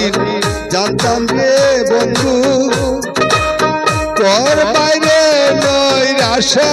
সেদিন জানতাম রে বন্ধু তোর বাইরে নয় আশা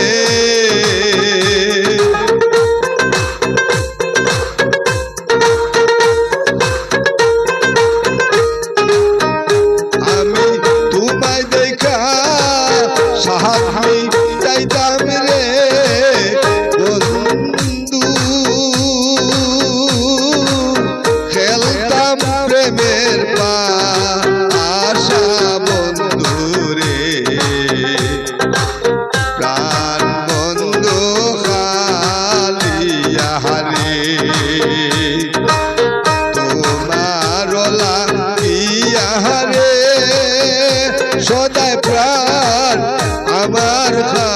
যায় প্রাণ আমার খা